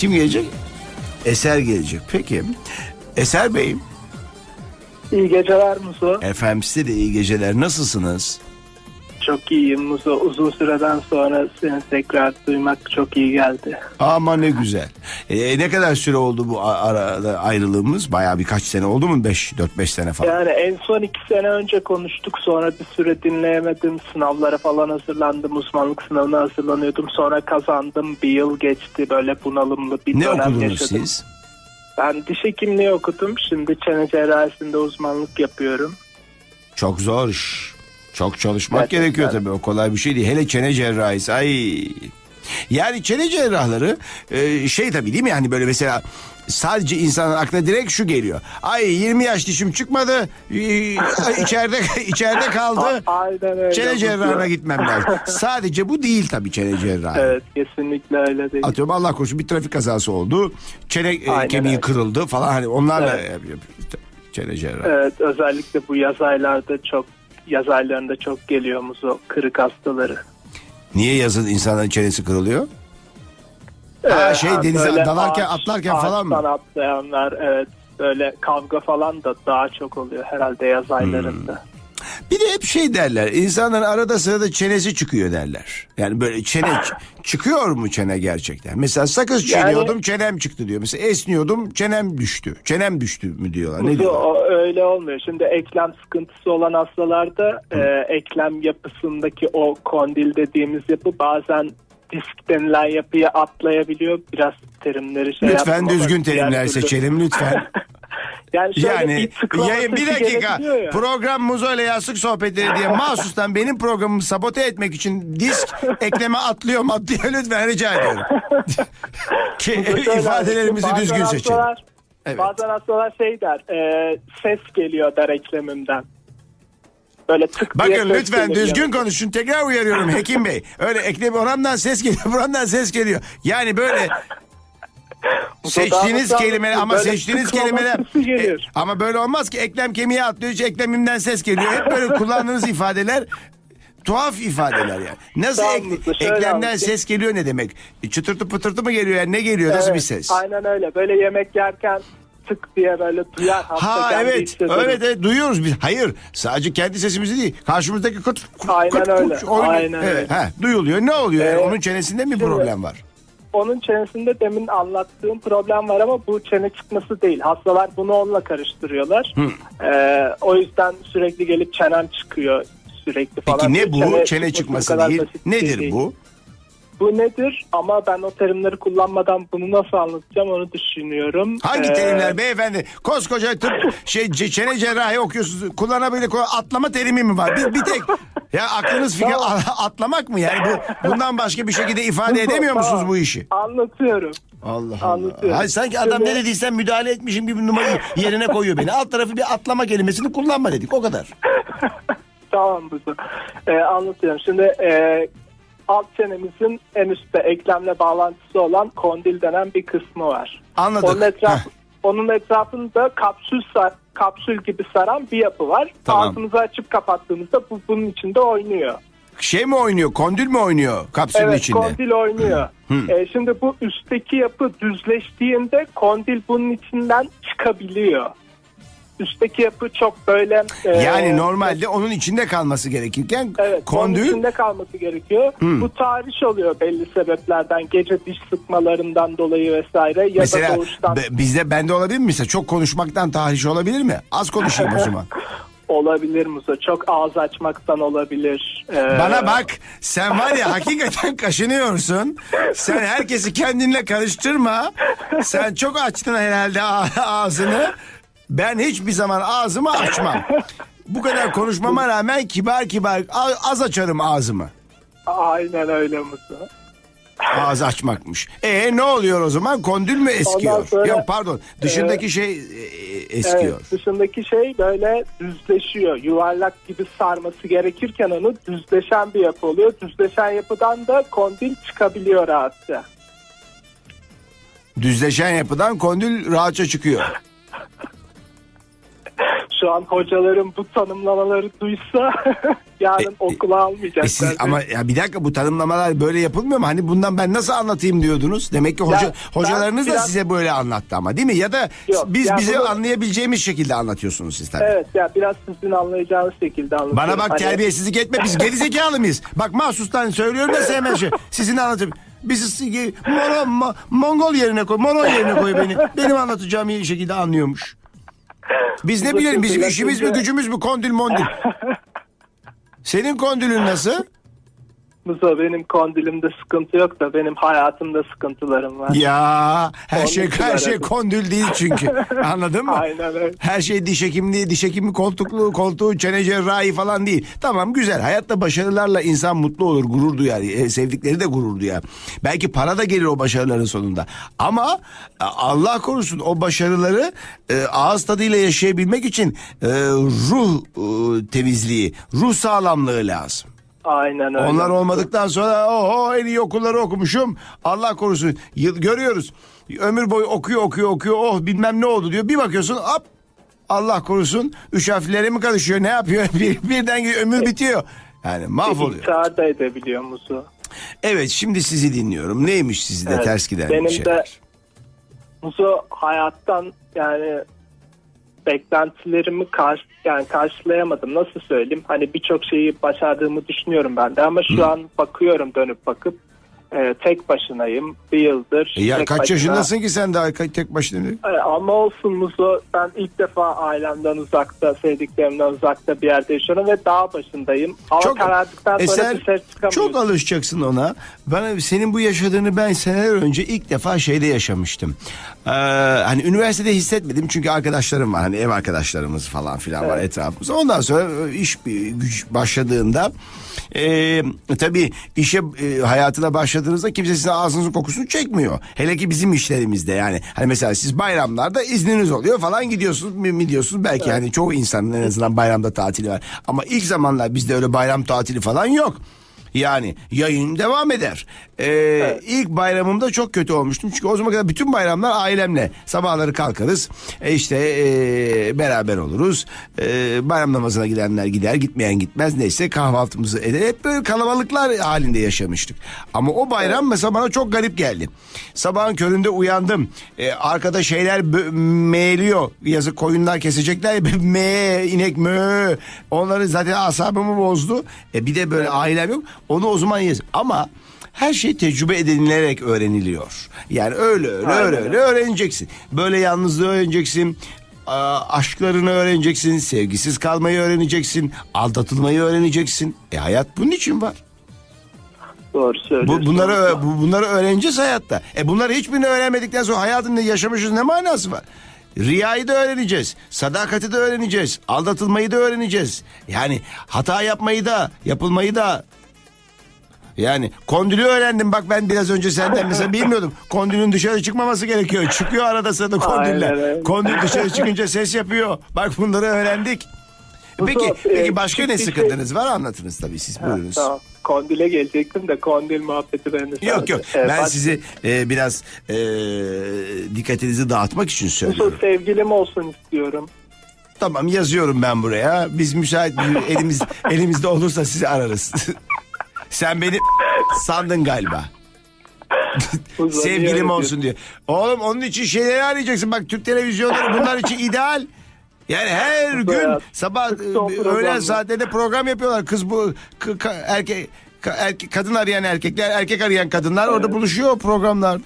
Kim gelecek? Eser gelecek. Peki. Eser Bey, İyi geceler Muzo. efendim size de iyi geceler. Nasılsınız? Çok iyiyim Muzo. Uzun süreden sonra seni tekrar duymak çok iyi geldi. Ama ne güzel. Ee, ne kadar süre oldu bu a- arada ayrılığımız? Bayağı birkaç sene oldu mu? 5 4-5 sene falan. Yani en son iki sene önce konuştuk. Sonra bir süre dinleyemedim. Sınavlara falan hazırlandım. Uzmanlık sınavına hazırlanıyordum. Sonra kazandım. Bir yıl geçti. Böyle bunalımlı bir ne dönem okudunuz yaşadım. siz? Ben diş hekimliği okudum. Şimdi çene cerrahisinde uzmanlık yapıyorum. Çok zor iş. Çok çalışmak Gerçekten. gerekiyor tabii. O kolay bir şey değil. Hele çene cerrahisi. Ay. Yani çene cerrahları e, şey tabii değil mi? Yani böyle mesela sadece insanın aklına direkt şu geliyor. Ay 20 yaş dişim çıkmadı. içeride içeride kaldı. Aynen öyle. Çene cerrahına gitmem lazım. Sadece bu değil tabii çene cerrahı. Evet kesinlikle öyle değil. Atıyorum Allah korusun bir trafik kazası oldu. Çene e, Aynen kemiği öyle. kırıldı falan hani onlarla Evet. yapıyor. Çene cerrahı. Evet özellikle bu yaz aylarda çok yaz aylarında çok geliyor muzo kırık hastaları. Niye yazın insanların çenesi kırılıyor? Ha, Ee, şey, ha, denize böyle dalarken, atlarken falan mı? ağaçtan atlayanlar evet böyle kavga falan da daha çok oluyor herhalde yaz Hmm. aylarında. Bir de hep şey derler. insanların arada sırada çenesi çıkıyor derler. Yani böyle çene ç- çıkıyor mu çene gerçekten? Mesela sakız Yani- çiğniyordum çenem çıktı diyor. Mesela esniyordum çenem düştü. Çenem düştü mü diyorlar. Ne diyorlar? öyle olmuyor. Şimdi eklem sıkıntısı olan hastalarda e, eklem yapısındaki o kondil dediğimiz yapı bazen disk denilen yapıyı atlayabiliyor. Biraz terimleri şey Lütfen düzgün terimler seçelim lütfen. Yani şöyle Yani bir yayın bir dakika ya. program Muzo ile Yastık Sohbetleri diye mahsustan benim programımı sabote etmek için disk ekleme atlıyor atlıyor lütfen rica ediyorum. Ki, ifadelerimizi düzgün seçelim. Evet. Bazen hastalar şey der, e, ses geliyor der eklemimden. Böyle tık Bakın lütfen düzgün konuşun. Tekrar uyarıyorum Hekim Bey. Öyle eklem oramdan ses geliyor, buramdan ses geliyor. Yani böyle seçtiğiniz kelimeler ama böyle seçtiğiniz kelimeler. E, ama böyle olmaz ki eklem kemiğe atlıyor, hiç eklemimden ses geliyor. Hep böyle kullandığınız ifadeler tuhaf ifadeler yani. Nasıl Tamam, ek- eklemden anlatayım. ses geliyor ne demek? E, Çıtırtı pıtırtı mı geliyor yani ne geliyor? Nasıl Evet, bir ses? Aynen öyle. Böyle yemek yerken tık diye böyle duyar. Ha evet, evet evet duyuyoruz biz. Hayır, sadece kendi sesimizi değil. Karşımızdaki kıt kıt Aynen kıt öyle, kıt oynuyor. aynen evet, öyle. Ha, duyuluyor. Ne oluyor? Evet. Onun çenesinde mi problem var? Onun çenesinde demin anlattığım problem var ama bu çene çıkması değil. Hastalar bunu onunla karıştırıyorlar. Ee, o yüzden sürekli gelip çenem çıkıyor sürekli falan. Peki ne bu? Çene, çıkması çıkması kadar değil. şey Nedir değil. bu? Bu nedir? Ama ben o terimleri kullanmadan bunu nasıl anlatacağım onu düşünüyorum. Hangi Ee, terimler beyefendi? Koskoca tıp şey çene cerrahi okuyorsunuz. Kullanabilir atlama terimi mi var? Bir, bir tek ya aklınız fikir Tamam. atlamak mı yani bu bundan başka bir şekilde ifade edemiyor musunuz Tamam. bu işi? Anlatıyorum. Allah Allah. Hayır, sanki adam Şimdi- ne dediysen müdahale etmişim gibi numarayı yerine koyuyor beni. Alt tarafı bir atlama kelimesini kullanma dedik o kadar. Tamam bu. Ee, anlatıyorum. Şimdi e, alt çenemizin en üstte eklemle bağlantısı olan kondil denen bir kısmı var. Anladık. Onun, etraf, onun etrafında kapsül sar- kapsül gibi saran bir yapı var. Tamam. Ağzımızı açıp kapattığımızda bu bunun içinde oynuyor. Şey mi oynuyor? Kondil mi oynuyor kapsülün evet içinde? kondil oynuyor. Ee, şimdi bu üstteki yapı düzleştiğinde kondil bunun içinden çıkabiliyor. Üstteki yapı çok böyle... e, Yani normalde onun içinde kalması gerekirken Evet, onun kondül içinde kalması gerekiyor. Bu tahriş oluyor belli sebeplerden. Gece diş sıkmalarından dolayı vesaire ya da mesela doğuştan be- bizde bende olabilir mi mesela çok konuşmaktan tahriş olabilir mi? Az konuşayım o zaman. olabilir Musa. Çok ağız açmaktan olabilir. Ee, Bana bak sen var ya hakikaten kaşınıyorsun. Sen herkesi kendinle karıştırma. Sen çok açtın herhalde ağzını. Ben hiçbir zaman ağzımı açmam. Bu kadar konuşmama rağmen kibar kibar az açarım ağzımı. Aynen öyle Musa. Ağız açmakmış. E ne oluyor o zaman? Kondül mü eskiyor? Sonra- Yok pardon. Dışındaki şey e, eskiyor. Evet, dışındaki şey böyle düzleşiyor. Yuvarlak gibi sarması gerekirken onu düzleşen bir yapı oluyor. Düzleşen yapıdan da kondil çıkabiliyor rahatça. Düzleşen yapıdan kondül rahatça çıkıyor. Şu an hocalarım bu tanımlamaları duysa yarın okula almayacaklar. E siz, ama ya bir dakika bu tanımlamalar böyle yapılmıyor mu? Hani bundan ben nasıl anlatayım diyordunuz. Demek ki hoca, Ya, hocalarınız da biraz- size böyle anlattı ama değil mi? Ya da Yok, biz ya bize bunu- anlayabileceğimiz şekilde anlatıyorsunuz siz tabii. Evet ya biraz sizin anlayacağınız şekilde anlatıyorum. Bana bak Hani- terbiyesizlik etme biz gerizekalı mıyız? Bak mahsustan söylüyorum da sevmem şey. Sizin anlatıp Bizi Mono, Mo- Mongol yerine koy, Mono yerine koy beni. Benim anlatacağım iyi şekilde anlıyormuş. Biz ne bilelim bizim işimiz mi gücümüz mü kondil mondil. Senin kondilin nasıl? Muzo benim kondilimde sıkıntı yok da benim hayatımda sıkıntılarım var. Ya her şey her Kondil şey kondil değil çünkü. Anladın mı? Aynen öyle. Her şey diş hekimliği, diş hekimi koltuklu, koltuğu, çene cerrahi falan değil. Tamam güzel. Hayatta başarılarla insan mutlu olur, gurur duyar. E, sevdikleri de gurur duyar. Belki para da gelir o başarıların sonunda. Ama e, Allah korusun o başarıları e, ağız tadıyla yaşayabilmek için e, ruh e, temizliği, ruh sağlamlığı lazım. Aynen öyle. Onlar olmadıktan sonra oho en iyi okulları okumuşum. Allah korusun. Yıl, görüyoruz. Ömür boyu okuyor okuyor okuyor. Oh bilmem ne oldu diyor. Bir bakıyorsun hop Allah korusun. Üç harflere mi karışıyor? Ne yapıyor? Bir, birden gidiyor, ömür bitiyor. Yani mahvoluyor. İntihar da edebiliyor Muzo. Evet şimdi sizi dinliyorum. Neymiş sizde Evet, ters giden benim de- şeyler? Muzo hayattan yani beklentilerimi karşı yani karşılayamadım. Nasıl söyleyeyim? Hani birçok şeyi başardığımı düşünüyorum ben de ama şu an bakıyorum dönüp bakıp e, tek başınayım. Bir yıldır. E ya tek kaç başına- yaşındasın ki sen daha tek başına? E, Ama olsun Muzo ben ilk defa ailemden uzakta, sevdiklerimden uzakta bir yerde yaşıyorum ve dağ başındayım. Hava Çok- karardıktan sonra Eser, dışarı çıkamıyorum. çok alışacaksın ona. Bana senin bu yaşadığını ben seneler önce ilk defa şeyde yaşamıştım. Ee, hani üniversitede hissetmedim çünkü arkadaşlarım var. Hani ev arkadaşlarımız falan filan var etrafımızda. Ondan sonra e, iş güç başladığında e, tabii işe e, hayatına başladığınızda kimse sizin ağzınızın kokusunu çekmiyor. Hele ki bizim işlerimizde yani. Hani mesela siz bayramlarda izniniz oluyor falan gidiyorsunuz mi, diyorsunuz. Belki hani çoğu insanın en azından bayramda tatili var. Ama ilk zamanlar bizde öyle bayram tatili falan yok. Yani yayın devam eder. Ee, İlk bayramımda çok kötü olmuştum. Çünkü o zaman kadar bütün bayramlar ailemle. Sabahları kalkarız. E işte e, beraber oluruz. E, bayram namazına gidenler gider. Gitmeyen gitmez. Neyse kahvaltımızı eder. Hep böyle kalabalıklar halinde yaşamıştık. Ama o bayram mesela bana çok garip geldi. Sabahın köründe uyandım. E, arkada şeyler meğliyor. Yazık koyunlar kesecekler. Me, inek mö. Onları zaten asabımı bozdu. E, bir de böyle ailem yok. Onu o zaman yez. Ama her şey tecrübe edinilerek öğreniliyor. Yani öyle öyle Aynen öyle öyle. öğreneceksin. Böyle yalnızlığı öğreneceksin. Aşklarını öğreneceksin, sevgisiz kalmayı öğreneceksin, aldatılmayı öğreneceksin. E hayat bunun için var. Doğru söylüyorsun. Bu, bunları bu, bunları öğreneceğiz hayatta. E bunları hiçbirini öğrenmedikten sonra hayatın ne yaşamışız ne manası var? Riyayı da öğreneceğiz. Sadakati de öğreneceğiz. Aldatılmayı da öğreneceğiz. Yani hata yapmayı da, yapılmayı da yani kondülü öğrendim bak ben biraz önce senden mesela bilmiyordum. Kondülün dışarı çıkmaması gerekiyor. Çıkıyor arada sırada kondüller. Aynen. Kondül dışarı çıkınca ses yapıyor. Bak bunları öğrendik. Peki, peki başka ne bir sıkıntınız var anlatınız tabii siz buyurunuz. Tamam. Kondile gelecektim de kondil muhabbeti bende. Yok yok Ee, ben bak- sizi e, biraz e, dikkatinizi dağıtmak için söylüyorum. sevgilim olsun istiyorum. Tamam yazıyorum ben buraya. Biz müsait elimiz elimizde olursa sizi ararız. Sen beni sandın galiba. Sevgilim olsun diyor. Oğlum onun için şeyleri arayacaksın. Bak Türk televizyonları bunlar için ideal. Yani her gün sabah e, öğlen saatlerinde program yapıyorlar. Kız bu k- ka- erkek ka- erkek kadın arayan erkekler, erkek arayan kadınlar orada buluşuyor programlar.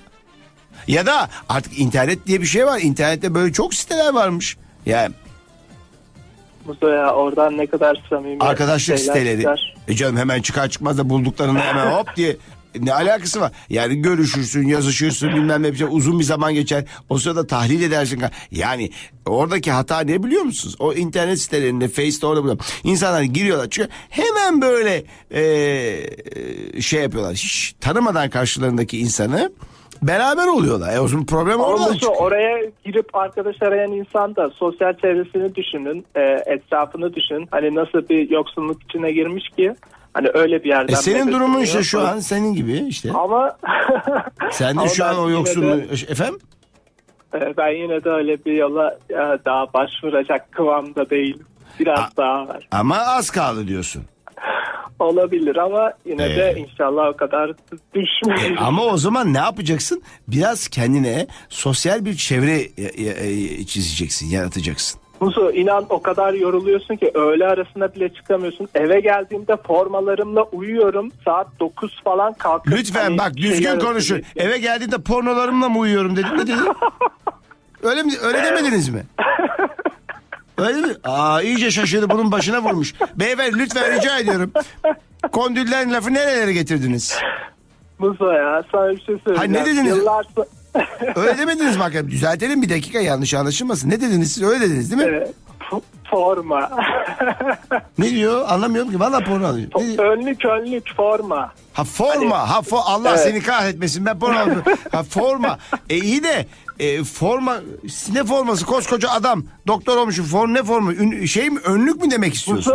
Ya da artık internet diye bir şey var. İnternette böyle çok siteler varmış. Yani Muzo ya oradan ne kadar samimi arkadaşlık siteleri. çıkar. E canım hemen çıkar çıkmaz da bulduklarında hemen hop diye ne alakası var? Yani görüşürsün, yazışırsın bilmem ne bir şey. Uzun bir zaman geçer. O sırada tahlil edersin. Yani oradaki hata ne biliyor musunuz? O internet sitelerinde, Face'te orada burada. İnsanlar giriyorlar çıkıyor. Hemen böyle e, şey yapıyorlar. Hiç tanımadan karşılarındaki insanı beraber oluyorlar. E o zaman problem oradan Muzo, çıkıyor. oraya girip arkadaş arayan insan da sosyal çevresini düşünün, e, etrafını düşün. Hani nasıl bir yoksunluk içine girmiş ki hani öyle bir yerden. E senin nefes durumun alıyor. işte şu an senin gibi işte. Ama Sen de Ama şu an o yine yoksunluğu... de- Efendim? Ee, ben yine de öyle bir yola e, daha başvuracak kıvamda değilim. Biraz daha var. Ama az kaldı diyorsun. Olabilir ama yine Ee. de inşallah o kadar düşmeyiz. Ama o zaman ne yapacaksın? Biraz kendine sosyal bir çevre e, e, e, çizeceksin, yaratacaksın. Muzo inan o kadar yoruluyorsun ki öğle arasında bile çıkamıyorsun. Eve geldiğimde formalarımla uyuyorum. Saat 9 falan kalkıp... Lütfen hani bak düzgün şeyler konuşun. hazırlayıp- Eve geldiğinde pornolarımla mı uyuyorum dedim. Ne dedin? öyle mi? Öyle demediniz mi? Öyle mi? Aa iyice şaşırdı bunun başına vurmuş. Beyefendi lütfen rica ediyorum. Kondüllerin lafı nerelere getirdiniz? Muzo ya sana bir şey söyleyeceğim. Ha, ne dediniz? Yıllar Öyle demediniz bak. Düzeltelim bir dakika yanlış anlaşılmasın. Ne dediniz siz? Öyle dediniz değil mi? Evet, forma. Ne diyor? Anlamıyorum ki. Valla porno anlıyor. Ne diyor? önlük önlük forma. Ha forma. Ha fo Allah Evet. seni kahretmesin. Ben porno. Ha forma. E iyi de e, forma ne forması koskoca adam doktor olmuş form ne formu Ün- şey mi önlük mü demek istiyorsun?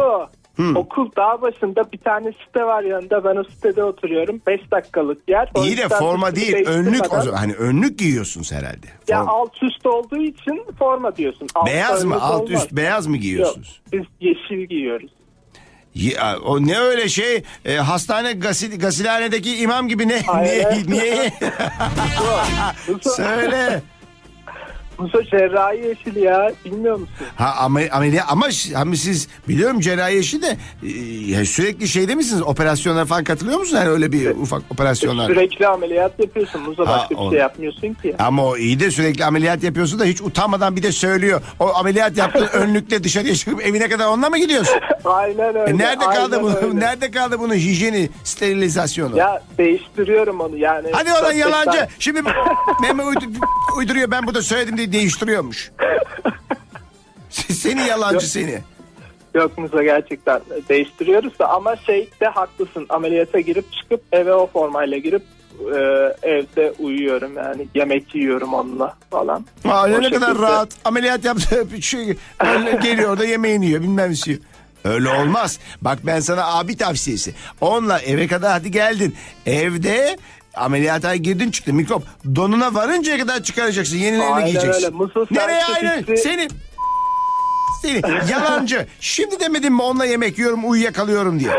Muzo okul dağ başında bir tane site var yanında ben o sitede oturuyorum 5 dakikalık yer. O İyi de forma değil önlük o değiştirmeden- zaman. Hani önlük giyiyorsunuz herhalde. Ya Form- alt üst olduğu için forma diyorsun. Alt beyaz mı alt olmaz. üst beyaz mı Yok giyiyorsunuz? biz yeşil giyiyoruz. Ya, o ne öyle şey e, hastane gasil, gasilhanedeki imam gibi ne niye Aynen. niye söyle. Muzo cerrahi yeşil ya bilmiyor musun? Ha ama ameliyat ama, ama siz biliyorum cerrahi işi de e, sürekli şeyde misiniz? Operasyonlara falan katılıyor musunuz? Yani öyle bir ufak operasyonlar. Sürekli ameliyat yapıyorsun Muzo Ha, başka bir o- şey yapmıyorsun ki. Ama o iyi de sürekli ameliyat yapıyorsun da hiç utanmadan bir de söylüyor. O ameliyat yaptığın önlükle dışarıya çıkıp evine kadar onunla mı gidiyorsun? Aynen öyle. E nerede kaldı bu? öyle. Nerede kaldı bunun hijyeni, sterilizasyonu? Ya değiştiriyorum onu yani. Hadi beş yalancı. Şimdi uydu- uyduruyor ben burada söyledim diye değiştiriyormuş. seni yalancı seni. Yok Muzo gerçekten değiştiriyoruz da ama şey de haklısın ameliyata girip çıkıp eve o formayla girip e, evde uyuyorum yani yemek yiyorum onunla falan. Aa, ne kadar şekilde. rahat. Ameliyat yaptı. Şey, geliyor da yemeğini yiyor bilmem ne. Öyle olmaz. Bak ben sana abi tavsiyesi. Onunla eve kadar hadi geldin. Evde ameliyata girdin çıktın mikrop. Donuna varıncaya kadar çıkaracaksın. Yenilerini Aynen giyeceksin. öyle. Musul Nereye bizi- Seni seni yalancı. Şimdi demedin mi onunla yemek yiyorum uyuyakalıyorum diye.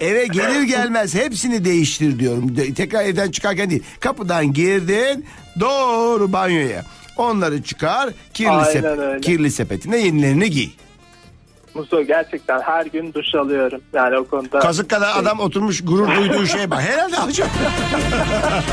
Eve gelir gelmez hepsini değiştir diyorum. De- tekrar evden çıkarken değil. Kapıdan girdin doğru banyoya. Onları çıkar kirli, öyle. kirli sepetine yenilerini giy. Muzo gerçekten her gün duş alıyorum. Yani o konuda. Kazık kadar adam oturmuş gurur duyduğu şeye bak. Herhalde alacak.